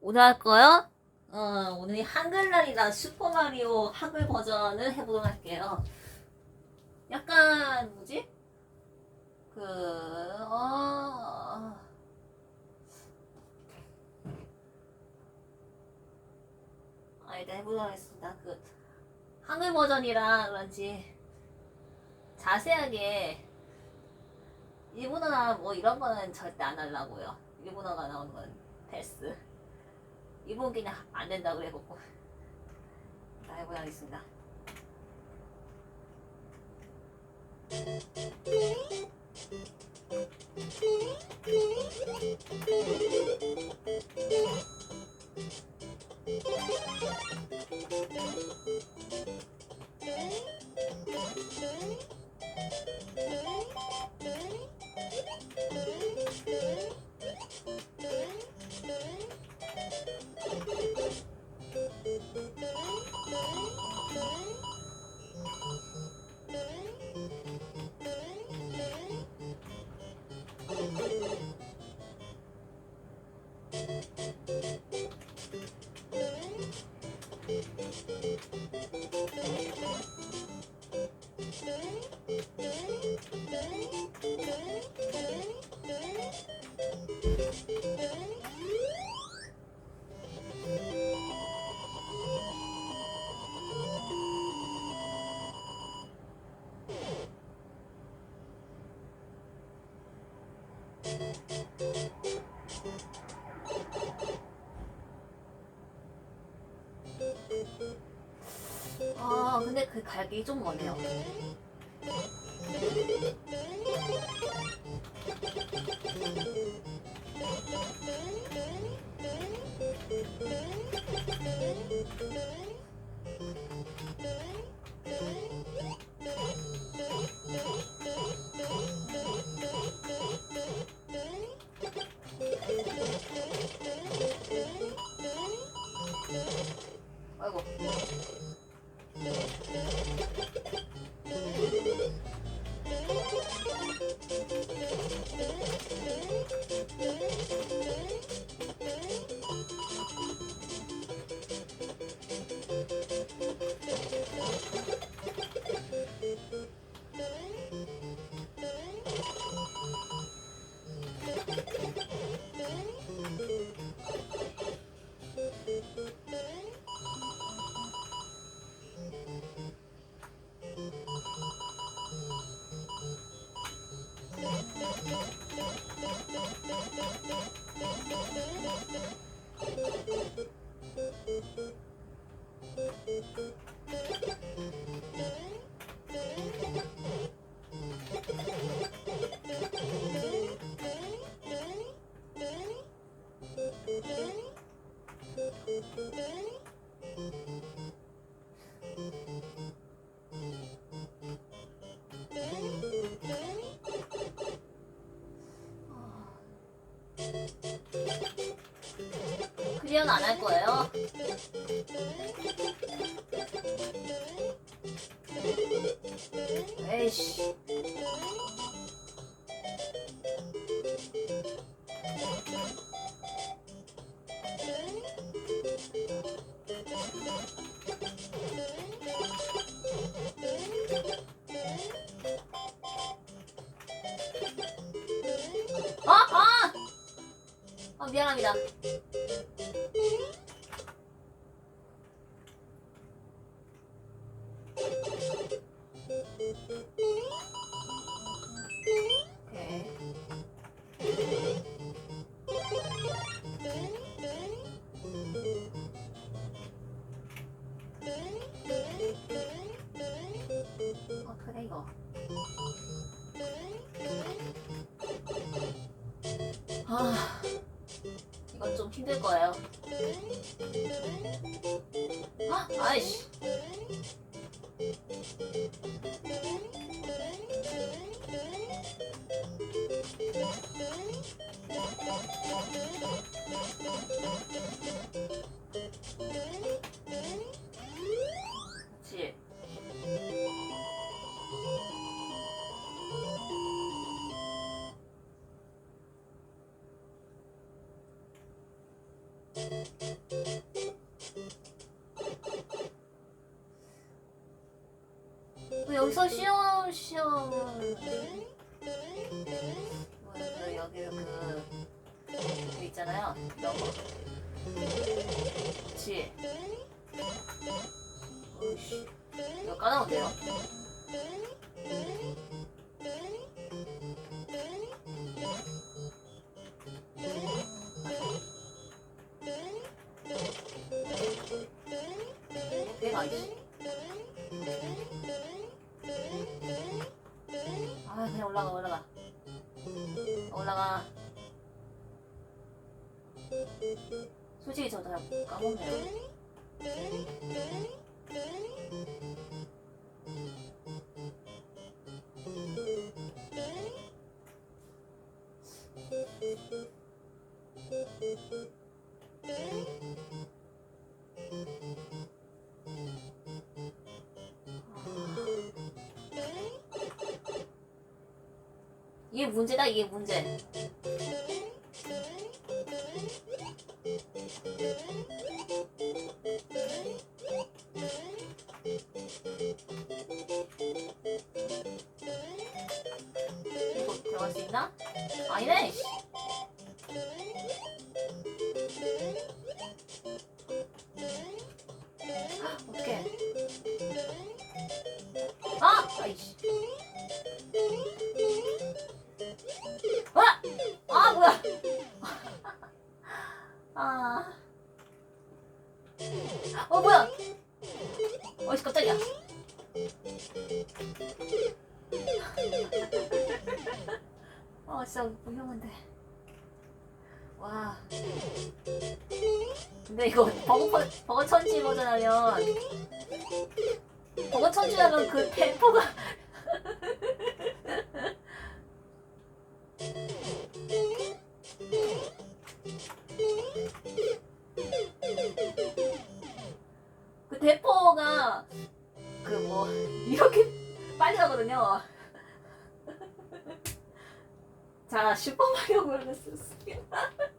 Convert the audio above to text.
오늘 할 거요? 어, 오늘 한글날이라 슈퍼마리오 한글 버전을 해보도록 할게요. 약간, 뭐지? 그, 어, 아, 일단 해보도록 하겠습니다. 그, 한글 버전이라 그런지 자세하게 일본어나 뭐 이런 거는 절대 안 하려고요. 일본어가 나오는 건 패스. 그냥 안 된다고 해갖고 나 해보도록 하겠습니다. 아 근데 그 갈기 좀 머네요. 클리어는 안 할 거예요. 에이씨. 아, 아! 아, 미안합니다. 이건 좀 힘들 거예요. 아, 아이씨. 또 여기서 시험시험. 그 여기 그, 그 있잖아요. 거 그치? 어이씨. 이거 까나면 돼요 아 그냥 올라가 올라가. 올라가. 솔직히 저다 까먹네요 이게 문제다 이게 문제 이거 들어갈 수 있나? 아니네 씨. 어떡해 아! 아이씨 어이씨 깜짝이야. 아 진짜 무용한데. 와. 근데 이거 버거 펀- 버거 천지 버전 하면 버거 천지 하면 그 템포가 그 대포가 그 뭐 이렇게 빨리 가거든요. 자 슈퍼마리오 브라더스